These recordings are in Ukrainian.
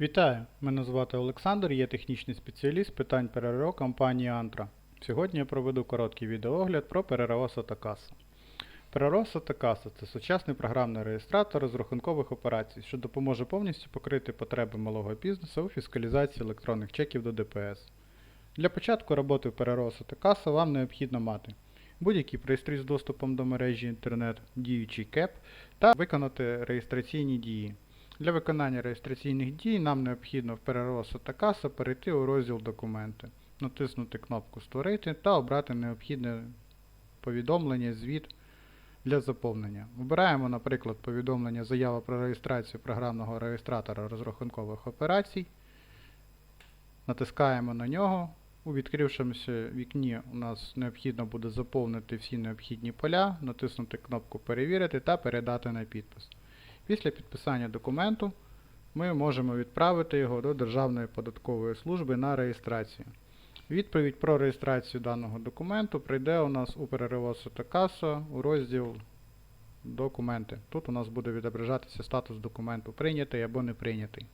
Вітаю! Мене звати Олександр, я технічний спеціаліст питань ПРРО компанії Антра. Сьогодні я проведу короткий відеоогляд про ПРРО Sotacasa. ПРРО Sotacasa – це сучасний програмний реєстратор розрахункових операцій, що допоможе повністю покрити потреби малого бізнесу у фіскалізації електронних чеків до ДПС. Для початку роботи ПРРО Sotacasa вам необхідно мати будь-який пристрій з доступом до мережі інтернет, діючий КЕП та виконати реєстраційні дії. Для виконання реєстраційних дій нам необхідно в переросу та каса перейти у розділ Документи, натиснути кнопку Створити та обрати необхідне повідомлення, звіт для заповнення. Вибираємо, наприклад, повідомлення Заява про реєстрацію програмного реєстратора розрахункових операцій. Натискаємо на нього. У відкрившомуся вікні у нас необхідно буде заповнити всі необхідні поля, натиснути кнопку Перевірити та передати на підпис. Після підписання документу ми можемо відправити його до Державної податкової служби на реєстрацію. Відповідь про реєстрацію даного документу прийде у нас у переривосу та каса у розділ Документи. Тут у нас буде відображатися статус документу прийнятий або не прийнятий.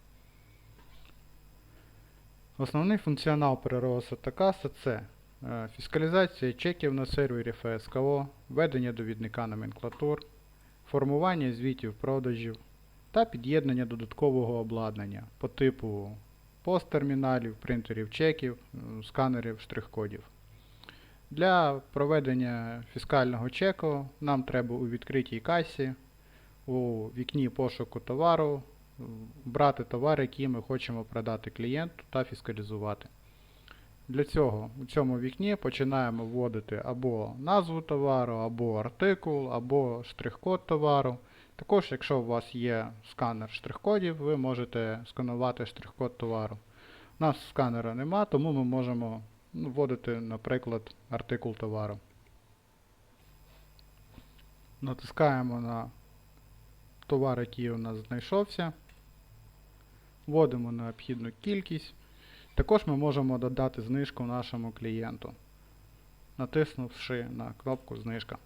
Основний функціонал переривосу та каса це е, фіскалізація чеків на сервері ФСКО, введення довідника номенклатур, формування звітів продажів та під'єднання додаткового обладнання по типу посттерміналів, принтерів чеків, сканерів штрих-кодів. Для проведення фіскального чеку нам треба у відкритій касі у вікні пошуку товару брати товар, який ми хочемо продати клієнту та фіскалізувати. Для цього у цьому вікні починаємо вводити або назву товару, або артикул, або штрих-код товару. Також, якщо у вас є сканер штрих-кодів, ви можете сканувати штрих-код товару. У нас сканера нема, тому ми можемо ну, вводити, наприклад, артикул товару. Натискаємо на товар, який у нас знайшовся. Вводимо необхідну кількість. Також ми можемо додати знижку нашому клієнту, натиснувши на кнопку Знижка.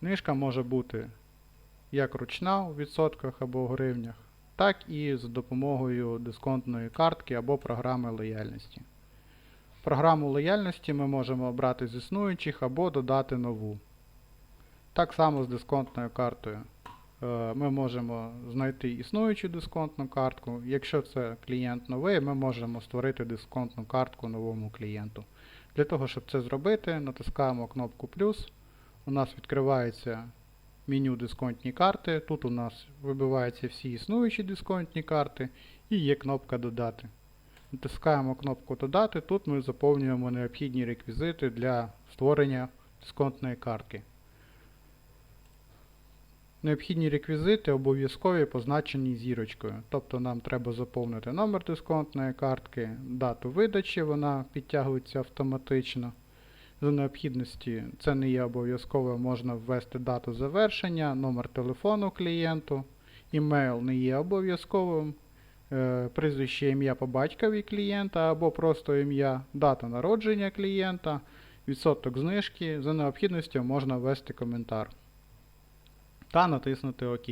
Знижка може бути як ручна у відсотках або гривнях, так і з допомогою дисконтної картки або програми лояльності. Програму лояльності ми можемо обрати з існуючих або додати нову. Так само з дисконтною картою. Е, Ми можемо знайти існуючу дисконтну картку. Якщо це клієнт новий, ми можемо створити дисконтну картку новому клієнту. Для того, щоб це зробити, натискаємо кнопку плюс. У нас відкривається меню дисконтні карти. Тут у нас вибиваються всі існуючі дисконтні карти і є кнопка Додати. Натискаємо кнопку Додати. Тут ми заповнюємо необхідні реквізити для створення дисконтної картки. Необхідні реквізити обов'язкові позначені зірочкою. Тобто нам треба заповнити номер дисконтної картки, дату видачі, вона підтягується автоматично. За необхідності це не є обов'язково, можна ввести дату завершення, номер телефону клієнту, імейл не є обов'язковим, е, прізвище ім'я по батькові клієнта або просто ім'я, дата народження клієнта, відсоток знижки. За необхідністю можна ввести коментар та натиснути ОК.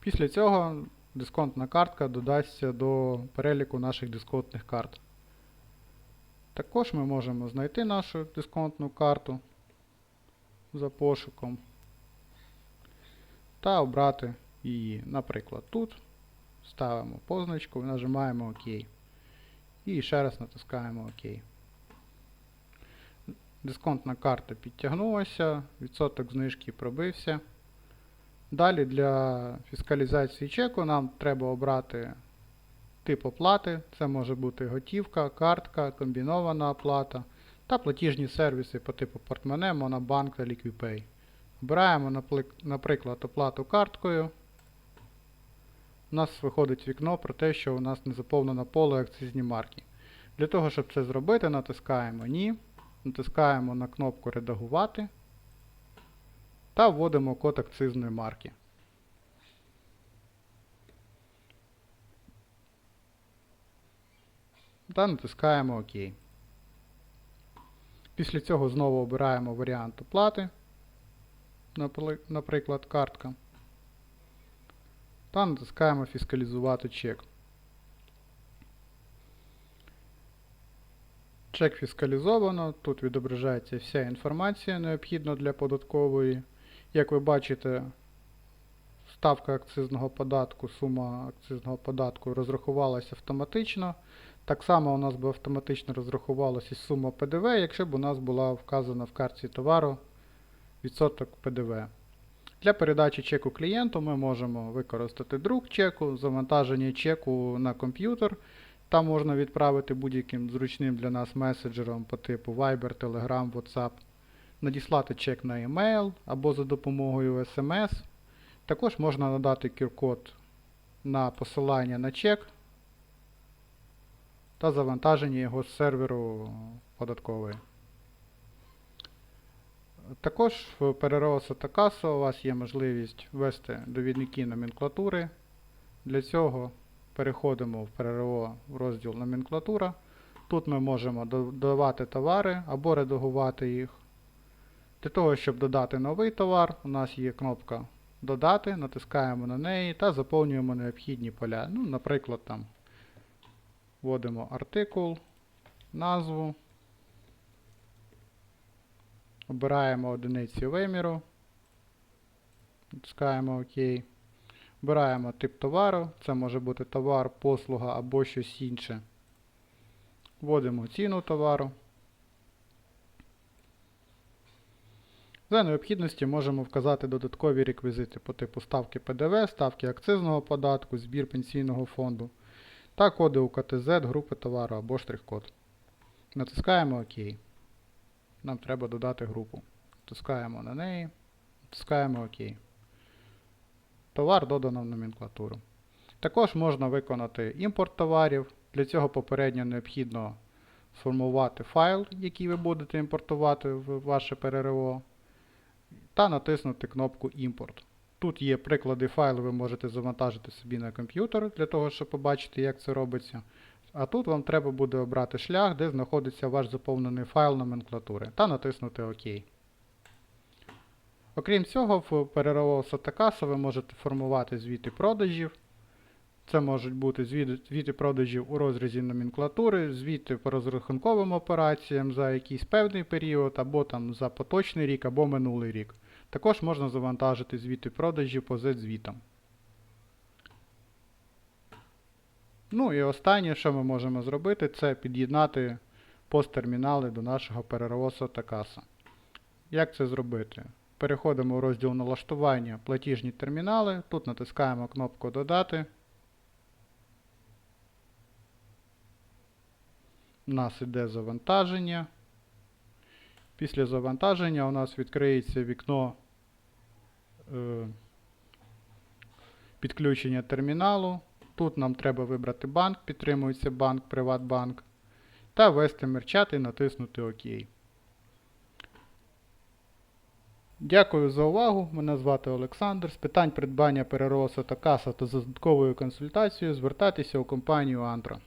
Після цього дисконтна картка додасться до переліку наших дисконтних карт. Також ми можемо знайти нашу дисконтну карту за пошуком та обрати її, наприклад, тут. Ставимо позначку нажимаємо ОК. І ще раз натискаємо ОК. Дисконтна карта підтягнулася, відсоток знижки пробився. Далі для фіскалізації чеку нам треба обрати тип оплати. Це може бути готівка, картка, комбінована оплата та платіжні сервіси по типу портмоне, Монобанк та LiquidPay. Обираємо, наприклад, оплату карткою. У нас виходить вікно про те, що у нас не заповнено поле акцизні марки. Для того, щоб це зробити, натискаємо Ні, натискаємо на кнопку Редагувати та вводимо код акцизної марки. Та натискаємо ОК. Після цього знову обираємо варіант оплати, наприклад, картка. Та натискаємо Фіскалізувати чек. Чек фіскалізовано. Тут відображається вся інформація необхідна для податкової. Як ви бачите, ставка акцизного податку, сума акцизного податку розрахувалася автоматично. Так само у нас би автоматично розрахувалася сума ПДВ, якщо б у нас була вказана в картці товару відсоток ПДВ. Для передачі чеку клієнту ми можемо використати друк чеку, завантаження чеку на комп'ютер. Там можна відправити будь-яким зручним для нас меседжером по типу Viber, Telegram, WhatsApp, надіслати чек на e-mail або за допомогою SMS. Також можна надати QR-код на посилання на чек та завантаження його з серверу податкової. Також в ПРРО Сатакаса у вас є можливість ввести довідники номенклатури. Для цього переходимо в ПРРО в розділ номенклатура. Тут ми можемо додавати товари або редагувати їх. Для того, щоб додати новий товар, у нас є кнопка Додати, натискаємо на неї та заповнюємо необхідні поля. Ну, Наприклад, там вводимо артикул, назву. Обираємо одиниці виміру. Натискаємо ОК. Обираємо тип товару. Це може бути товар, послуга або щось інше. Вводимо ціну товару. За необхідності можемо вказати додаткові реквізити по типу ставки ПДВ, ставки акцизного податку, збір пенсійного фонду та коди УКТЗ групи товару або штрих-код. Натискаємо ОК. Нам треба додати групу. Натискаємо на неї, натискаємо ОК. Товар додано в номенклатуру. Також можна виконати імпорт товарів. Для цього попередньо необхідно сформувати файл, який ви будете імпортувати в ваше ПРРО, та натиснути кнопку Імпорт. Тут є приклади файлу, ви можете завантажити собі на комп'ютер для того, щоб побачити, як це робиться. А тут вам треба буде обрати шлях, де знаходиться ваш заповнений файл номенклатури, та натиснути ОК. Окрім цього, в ПРРО Сатакаса ви можете формувати звіти продажів. Це можуть бути звіти продажів у розрізі номенклатури, звіти по розрахунковим операціям за якийсь певний період, або там за поточний рік, або минулий рік. Також можна завантажити звіти продажів по Z-звітам. Ну і останнє, що ми можемо зробити, це під'єднати посттермінали до нашого ПРРО Сатакаса. Як це зробити? Переходимо в розділ налаштування платіжні термінали. Тут натискаємо кнопку Додати. У нас іде завантаження. Після завантаження у нас відкриється вікно е, підключення терміналу. Тут нам треба вибрати банк, підтримується банк, Приватбанк. Та ввести мерчат і натиснути ОК. Дякую за увагу. Мене звати Олександр. З питань придбання перероса та каса та за додатковою консультацією звертайтеся у компанію Антра.